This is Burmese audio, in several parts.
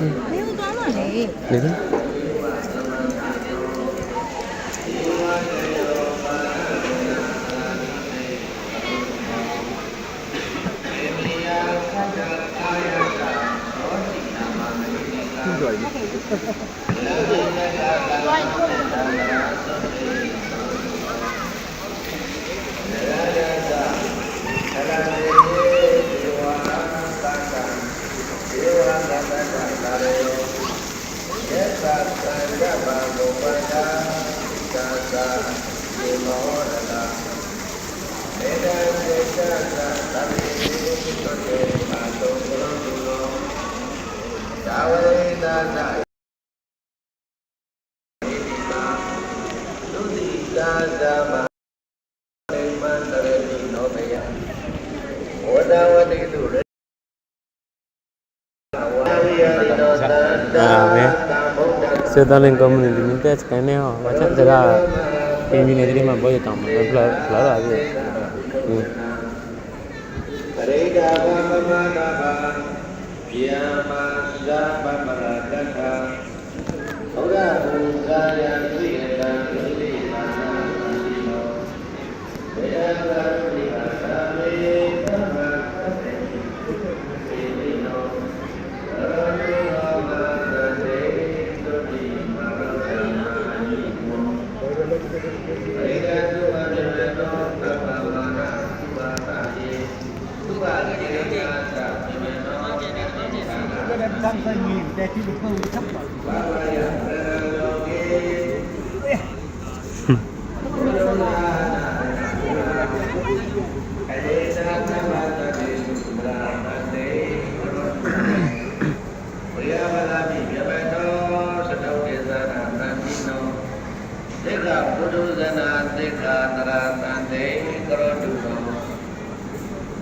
နေတယ်သာဝေသနာသုတိ ကာသမိမန္တ ရတိနောမယဝဒဝတိတုရဝါ ပရိဒါသုအမြတ်သောသဗ္ဗမာနာသုဘာတာယေသုဘာကေရတာသဗ္ဗမေနော cái đem sang sang nhìn để khi được câu thấp vào ဘာဝယသရလောကေအေသာသမတတိသုရာမတေဝိယဝလာမိမြမတောသတောတေသနာသံတိနောသေကပုထုဇနာ သေကတရသံတေကရောတုနော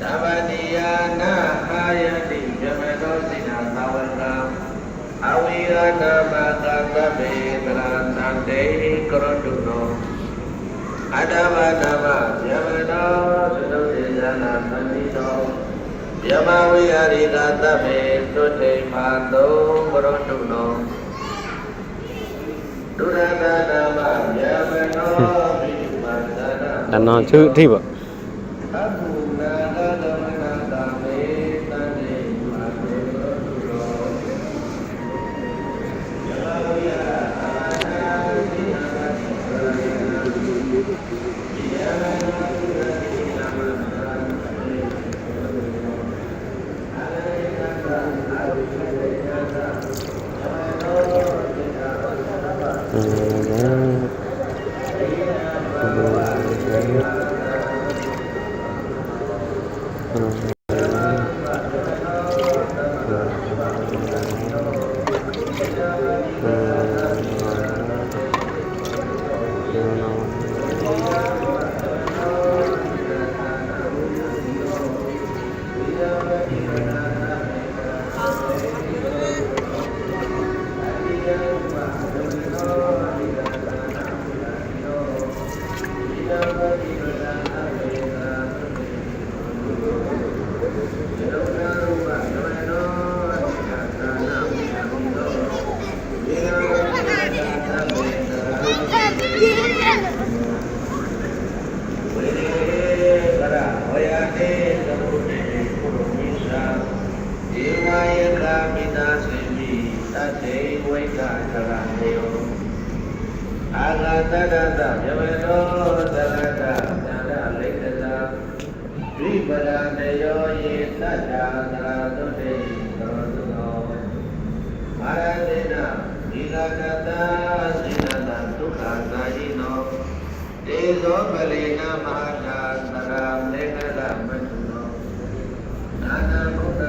သဗ္ဗတိယာနာအာယတိမြမတောစိနာသဝကံအဝိရဏမကသဗ္ဗေသရသံတေကရတုနောအတ္တဝတ္တမယမနောသုတ္တေဇာနာသတိနောယမဝိဟာရိကသဗ္ဗေသုတေမာတောကရတုနောဒုရတ တနာတ မြမေနောသရတသန္တလိတ္တသာဝိပရဏယောယေသတ္တာသရတုတေသောတုနောမာရတေနဒီလကတစိနတဒုက္ခသာယိနောတေဇောပလေနမဟာသာသရမေကလမတုနောနာနာဘုဒ္ဓ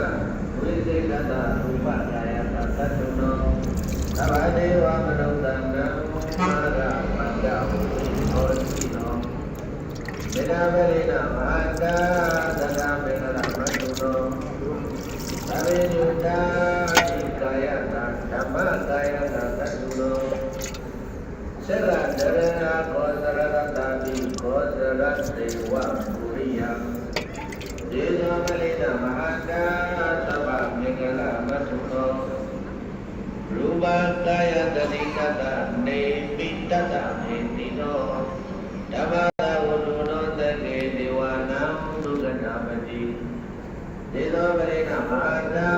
ဝိသေကတရူပကာယတသတ္တနောသဗ္ဗဒေဝမနုဿန္တံမာရဝန္တဝိဟောတိနော မေတ္တာပလေန ပတိဒေသောပရိဏမဟာသာ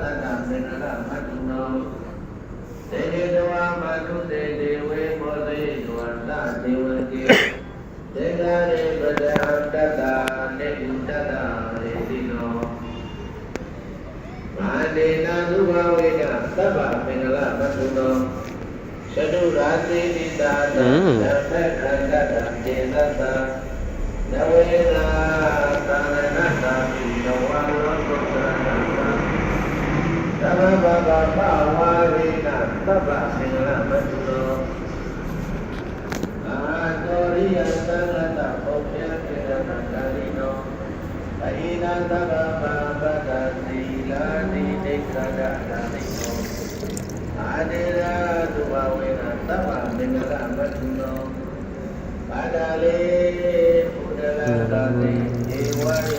သတ္တမေနလမတုနောဒေဒေတဝမတုတေဒေဝေမောသေတဝတ္တဒေဝတိဒေဂရေပဒံတတ္တနေဥတတ္တရေတိနောမာနေနာသုဘဝေကသဗ္ဗမင်္ဂလမတုနောသတုရာတိတိတာသံဓမ္မခန္ဓာတံတေသတ္တနဝေနာ သာရဏတာပိနဝါရောသုတရဏသဗ္ဗဗဗဗဝါဝေနသဗ္ဗမင်္ဂလမတုနောအာတောရိယသံဃတပုပ္ပယကေရဏကာရိနောအဟိနသဗ္ဗပါပတ္တသီလာတိဒိဋ္ဌဒဒါနိနောအာဒေရာသုဘဝေနသဗ္ဗမင်္ဂလမတုနောပါဒာလေဘုဒ္ဓလာတာတိဧ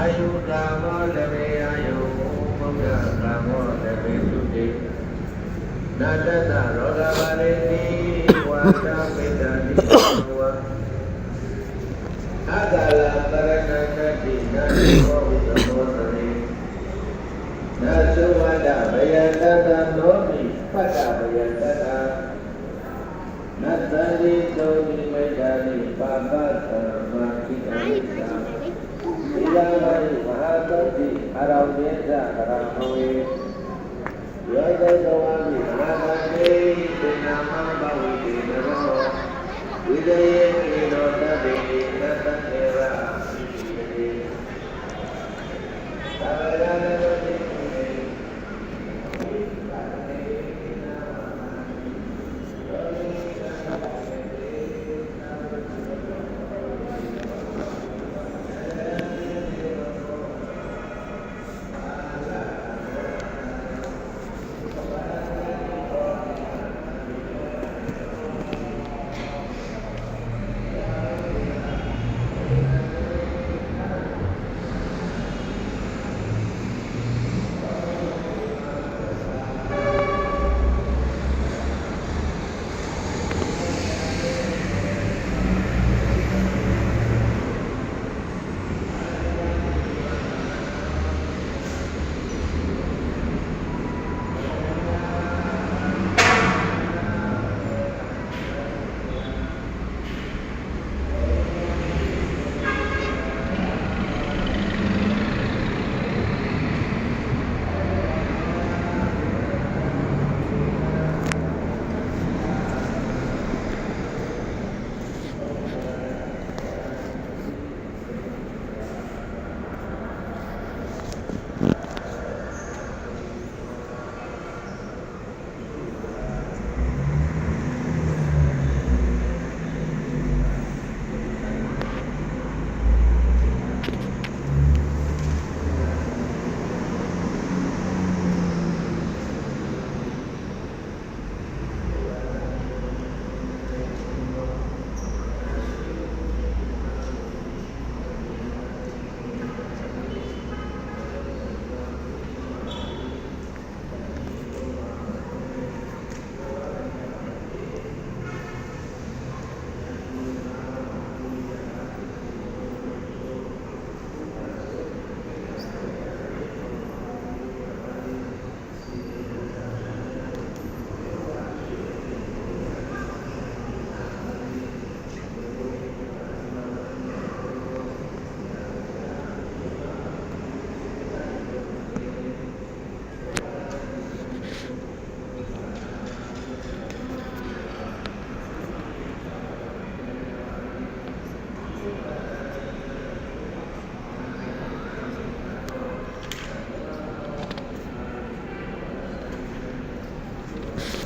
အာယုကာမောလဝေအာယုမုက္ခကာမောလဝေသုတိနာတတရောဂဝရေတိဝါဒပိတ္တိ earlier.